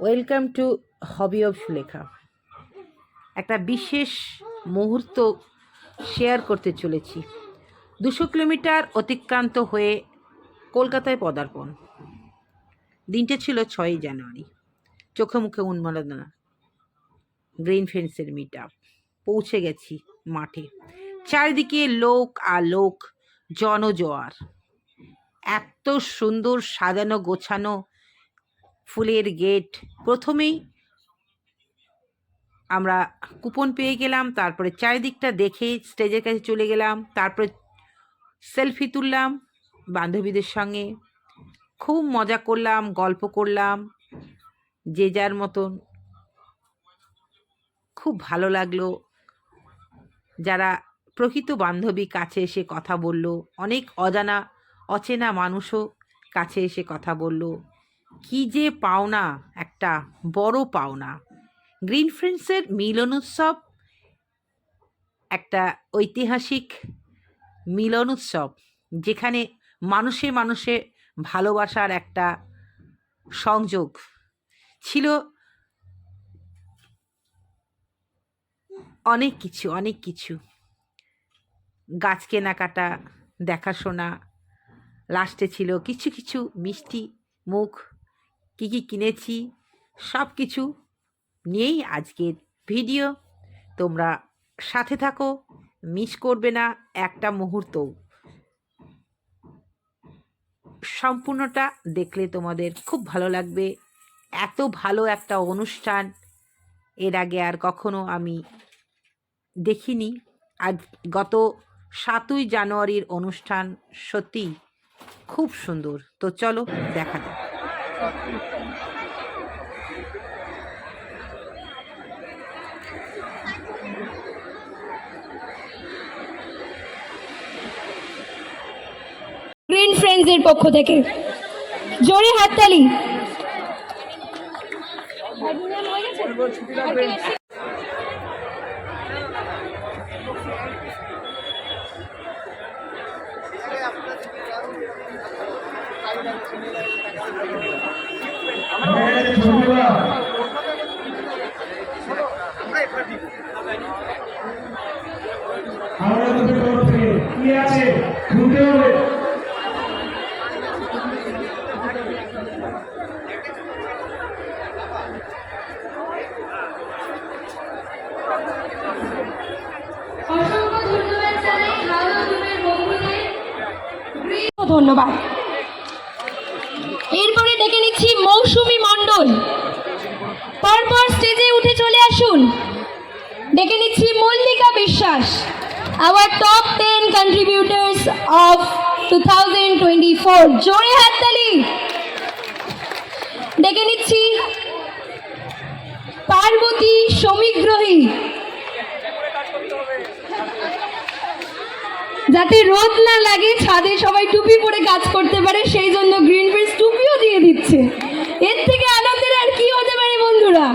Welcome to hobby of Sulekha একটা বিশেষ মুহূর্ত শেয়ার করতে চলেছি। দুশো কিলোমিটার অতিক্রান্ত হয়ে কলকাতায় পদার্পণ। দিনটা ছিল ছয়ই জানুয়ারি। চোখে মুখে উন্মাদনা। গ্রিন ফেন্সের মিট আপ পৌঁছে গেছি মাঠে। চারিদিকে লোক আর লোক জনজোয়ার এত সুন্দর সাজানো গোছানো ফুলের গেট। প্রথমেই আমরা কুপন পেয়ে গেলাম, তারপরে চারিদিকটা দেখে স্টেজের কাছে চলে গেলাম, তারপরে সেলফি তুললাম বান্ধবীদের সঙ্গে। খুব মজা করলাম, গল্প করলাম, যে যার মতন। খুব ভালো লাগল। যারা প্রকৃত বান্ধবী কাছে এসে কথা বলল, অনেক অজানা, অচেনা মানুষও কাছে এসে কথা বলল। কি যে পাওনা, একটা বড় পাওনা। গ্রিন ফ্রেন্ডসের মিলন উৎসব একটা ঐতিহাসিক মিলন উৎসব যেখানে মানুষে মানুষে ভালোবাসার একটা সংযোগ ছিল অনেক কিছু অনেক কিছু। গাছ কেনাকাটা, দেখাশোনা, লাস্টে ছিল কিছু কিছু মিষ্টি মুখ কী কী কিনেছি, সব কিছু নিয়েই আজকের ভিডিও। তোমরা সাথে থাকো, মিস করবে না একটা মুহূর্তও সম্পূর্ণটা দেখলে তোমাদের খুব ভালো লাগবে। এত ভালো একটা অনুষ্ঠান, এর আগে আর কখনো আমি দেখিনি। আজ গত সাতই জানুয়ারির অনুষ্ঠান সত্যি খুব সুন্দর। তো চলো দেখা যাক। গ্রিন ফ্রেন্ডসের পক্ষ থেকে। জোরে হাততালি। ধন্যবাদ জানাই হাওড়া গ্রুপের বন্ধুদের ধন্যবাদ এরপরে ডেকে নিচ্ছি মৌসুমী মণ্ডল। পরপর স্টেজে উঠে চলে আসুন। ডেকে নিচ্ছি Mallika Biswas our top ten contributors of two thousand twenty four জোরে হাততালি ডেকে নিচ্ছি পার্বতী সমীগ্রহী। যাতে রোদ না লাগে, ছাদে সবাই টুপি পরে কাজ করতে পারে, সেই জন্য গ্রিন দিয়ে দিচ্ছে। এর থেকে আনন্দের আর কি হতে পারে বন্ধুরা?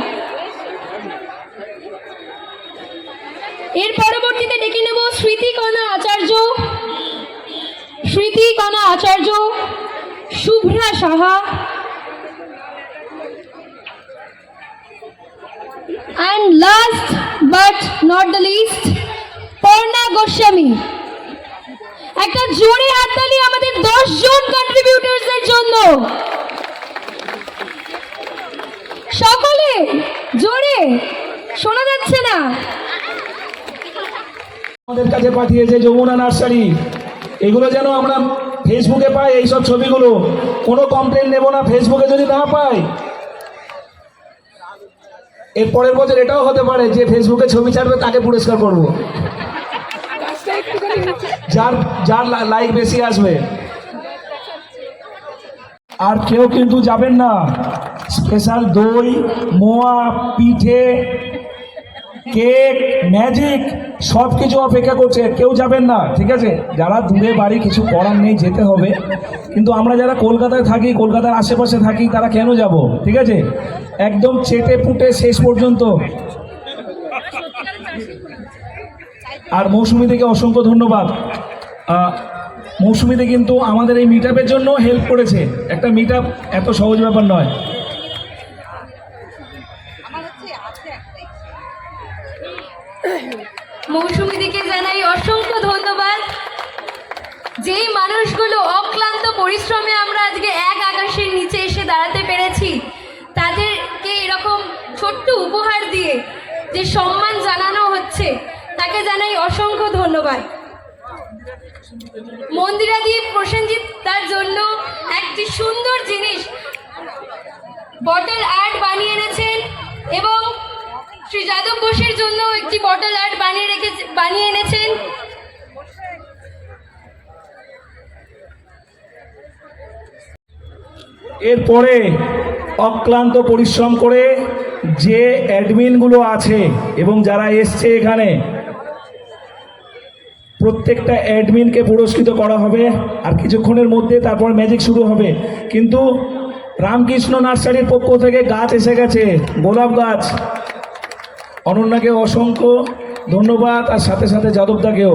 এর পরবর্তীতে ডেকে নেব স্মৃতি Kana Acharya. Smriti Kana Acharya Shubhra Saha. And last but not the least Parna Goswami. একটা জোরে হাততালি আমাদের দশ জন কন্ট্রিবিউটার্সের জন্য। জোরে, শোনা যাচ্ছে না। আমাদের কাছে পাঠিয়েছে যমুনা নার্সারি। এগুলো যেন আমরা ফেসবুকে পাই, এইসব ছবিগুলো। কোনো কমপ্লেন নেব না, ফেসবুকে যদি না পাই। এর পরের বছর এটাও হতে পারে যে ফেসবুকে ছবি ছাড়বে, তাকে পুরস্কার করব। যার যার লাইক বেশি আসবে। আর কেউ কিন্তু যাবেন না। স্পেশাল দই, মোয়া, পিঠে, কেক ম্যাজিক সব কিছু অপেক্ষা করছে। কেউ যাবেন না, ঠিক আছে? যারা দূরে বাড়ি, কিছু করার নেই, যেতে হবে। কিন্তু আমরা যারা কলকাতায় থাকি, কলকাতার আশেপাশে থাকি, তারা কেন যাব? ঠিক আছে? একদম চেটে পুটে শেষ পর্যন্ত। আর মৌসুমি থেকে অসংখ্য ধন্যবাদ। মৌসুমিতে কিন্তু আমাদের এই মিট জন্য হেল্প করেছে। একটা মিট এত সহজ ব্যাপার নয়। মৌসুমীদিকে জানাই অসংখ্য ধন্যবাদ। যেই মানুষগুলো অক্লান্ত পরিশ্রমে আমরা আজকে এক আকাশের নিচে এসে দাঁড়াতে পেরেছি, তাদেরকে এরকম ছোট্ট উপহার দিয়ে যে সম্মান জানানো হচ্ছে, তাকে জানাই অসংখ্য ধন্যবাদ। মন্দিরাদীপ প্রসেনজিৎ, তার জন্য একটি সুন্দর জিনিস বটল আর্ট বানিয়ে এনেছেন এবং শ্রী যাদব ঘোষের জন্য একটি বটল আর্ট বানিয়ে রেখে বানিয়ে এনেছেন। এরপরে অক্লান্ত পরিশ্রম করে যে অ্যাডমিনগুলো আছে এবং যারা এসছে এখানে, প্রত্যেকটা অ্যাডমিনকে পুরস্কৃত করা হবে আর কিছুক্ষণের মধ্যে তারপর ম্যাজিক শুরু হবে। কিন্তু রামকৃষ্ণ নার্সারির পক্ষ থেকে গাছ এসে গেছে, গোলাপ গাছ। অনন্যাকে অসংখ্য ধন্যবাদ, আর সাথে সাথে যাদবদাকেও।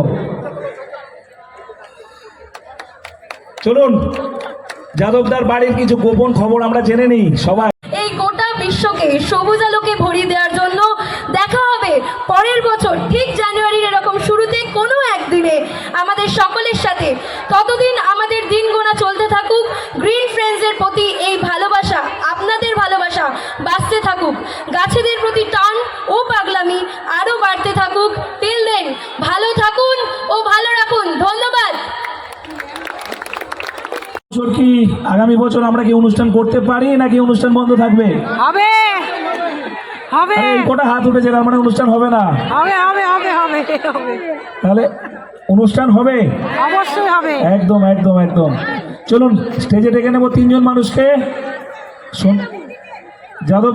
চলুন, যাদবদার বাড়ির কিছু গোপন খবর আমরা জেনে নিই, সবাই। এই গোটা বিশ্বকে সবুজ আলোকে ভরিয়ে দেওয়ার জন্য দেখা হবে পরের বছর, ঠিক জানুয়ারির এরকম শুরুতে কোনো একদিনে। আমাদের সকলের সাথে ততদিন আমাদের দিন গোনা চলতে থাকুক, গ্রিন ফ্রেন্ডসের প্রতি এই ভালোবাসা, আপনাদের ভালোবাসা বাঁচতে থাকুক। গাছেদের প্রতি টান পাগলামি আরও বাড়তে থাকুক। টিল দেন ভালো থাকুন ও ভালো রাখুন। ধন্যবাদ। বছর কি আগামী বছর আমরা কি অনুষ্ঠান করতে পারি নাকি অনুষ্ঠান বন্ধ থাকবে? হবে। হবে। কটা হাত উঠেছে তার মানে অনুষ্ঠান হবে না। হবে হবে হবে হবে হবে। তাহলে অনুষ্ঠান হবে? অবশ্যই হবে। একদম একদম একদম। চলুন স্টেজে ডেকে নেব তিনজন মানুষকে। শোন যাদব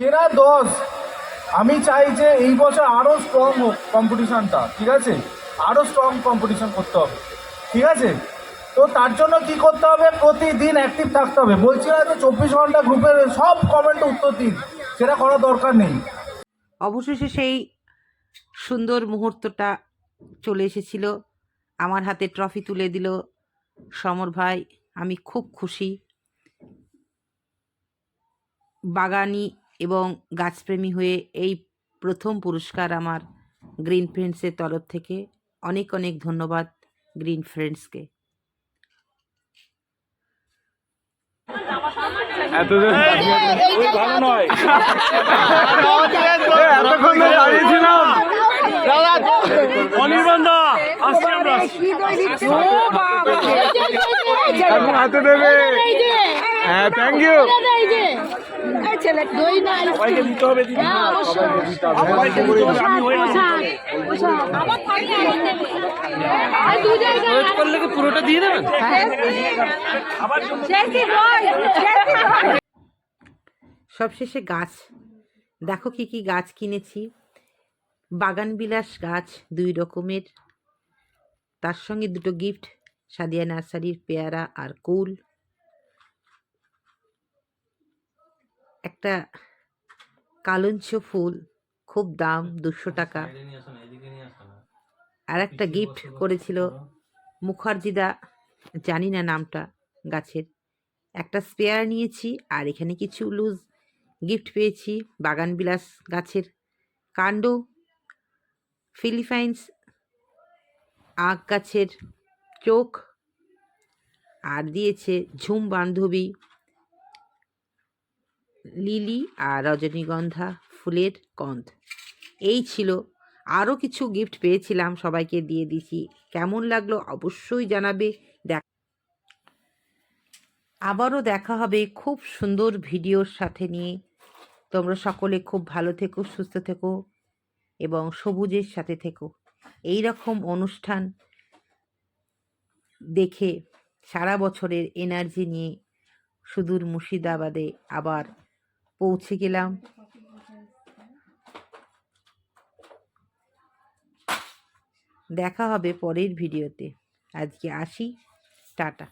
সেরা দশ। আমি চাই যে এই বছর আরও স্ট্রং হোক কম্পিটিশনটা ঠিক আছে? আরও স্ট্রং কম্পিটিশন করতে হবে, ঠিক আছে? তো তার জন্য কি করতে হবে? প্রতিদিন অ্যাক্টিভ থাকতে হবে। বলছি না যে চব্বিশ ঘণ্টা গ্রুপের সব কমেন্ট উত্তর দিন, সেটা করার দরকার নেই। অবশেষে সেই সুন্দর মুহূর্তটা চলে এসেছিল। আমার হাতে ট্রফি তুলে দিল সমর ভাই। আমি খুব খুশি। বাগানি এবং গাছপ্রেমী হয়ে এই প্রথম পুরস্কার আমার গ্রিন ফ্রেন্ডসের তরফ থেকে অনেক অনেক ধন্যবাদ গ্রিন ফ্রেন্ডসকে হাতে দেবে হ্যাঁ থ্যাংক ইউ সবাইকে দিতে হবে দিদি। সবাইকে দিতে হবে, আমি হয়ে গেছি। সবশেষে গাছ। দেখো কি কি গাছ কিনেছি। বাগান বিলাস গাছ দুই রকমের। তার সঙ্গে দুটো গিফট সাদিয়া নার্সারির পেয়ারা আর কুল। একটা কালঞ্চ ফুল খুব দাম দুশো টাকা। আর একটা গিফট করেছিল মুখার্জিদা জানি না নামটা গাছের। একটা স্পেয়ার নিয়েছি আর এখানে কিছু লুজ গিফট পেয়েছি বাগান বিলাস গাছের। কাণ্ড ফিলিপাইন্স আখ গাছের চোখ আর দিয়েছে ঝুম বান্ধবী লিলি আর রজনীগন্ধা, ফুলের গন্ধ এই ছিল। আরও কিছু গিফট পেয়েছিলাম সবাইকে দিয়ে দিছি। কেমন লাগল অবশ্যই জানাবে। দেখ আবারও দেখা হবে খুব সুন্দর ভিডিওর সাথে নিয়ে। তোমরা সকলে খুব ভালো থেকো, সুস্থ থেকো এবং সবুজের সাথে থেকো। এই রকম অনুষ্ঠান দেখে সারা বছরের এনার্জি নিয়ে সুদূর মুর্শিদাবাদে আবার পৌঁছে গেলাম। দেখা হবে পরের ভিডিওতে। আজকে আসি। টাটা।